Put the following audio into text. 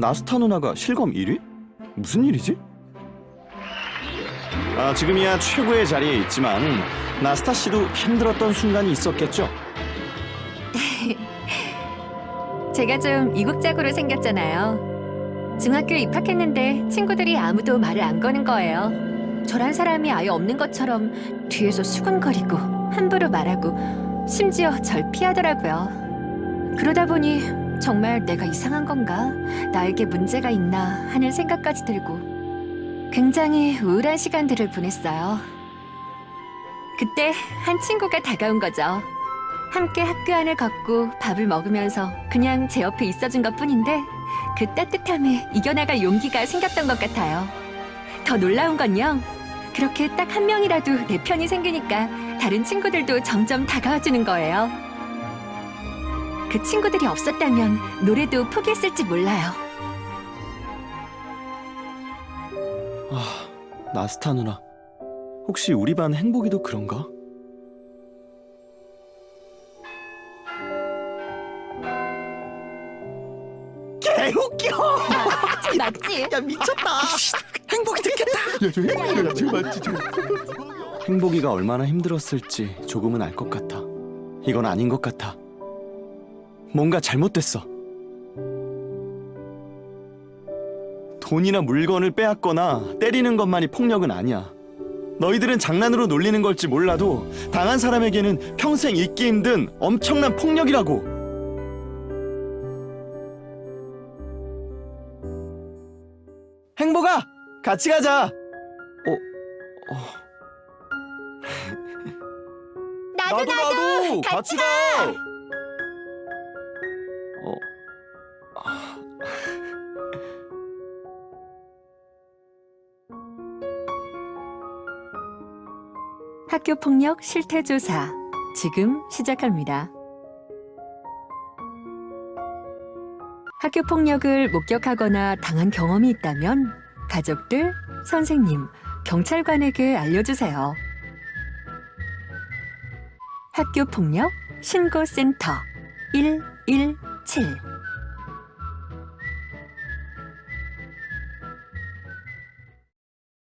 나스타 누나가 실검 1위? 무슨 일이지? 아, 지금이야 최고의 자리에 있지만 나스타 씨도 힘들었던 순간이 있었겠죠. 제가 좀 이국적으로 생겼잖아요. 중학교 입학했는데 친구들이 아무도 말을 안 거는 거예요. 저란 사람이 아예 없는 것처럼 뒤에서 수근거리고 함부로 말하고 심지어 절 피하더라고요. 그러다 보니 정말 내가 이상한 건가? 나에게 문제가 있나 하는 생각까지 들고 굉장히 우울한 시간들을 보냈어요. 그때 한 친구가 다가온 거죠. 함께 학교 안을 걷고 밥을 먹으면서 그냥 제 옆에 있어준 것 뿐인데 그 따뜻함에 이겨나갈 용기가 생겼던 것 같아요. 더 놀라운 건요. 그렇게 딱 한 명이라도 내 편이 생기니까 다른 친구들도 점점 다가와 주는 거예요. 그 친구들이 없었다면 노래도 포기했을지 몰라요. 아, 나스타 누나. 혹시 우리 반 행복이도 그런가? 개웃겨! 맞지? 야 미쳤다. 행복이 듣겠다. 행복이가 얼마나 힘들었을지 조금은 알 것 같아. 이건 아닌 것 같아. 뭔가 잘못됐어. 돈이나 물건을 빼앗거나 때리는 것만이 폭력은 아니야. 너희들은 장난으로 놀리는 걸지 몰라도 당한 사람에게는 평생 잊기 힘든 엄청난 폭력이라고. 행복아, 같이 가자. 어, 어. 나도 나도, 같이 가. 학교 폭력 실태 조사 지금 시작합니다. 학교 폭력을 목격하거나 당한 경험이 있다면 가족들, 선생님, 경찰관에게 알려주세요. 학교 폭력 신고센터 117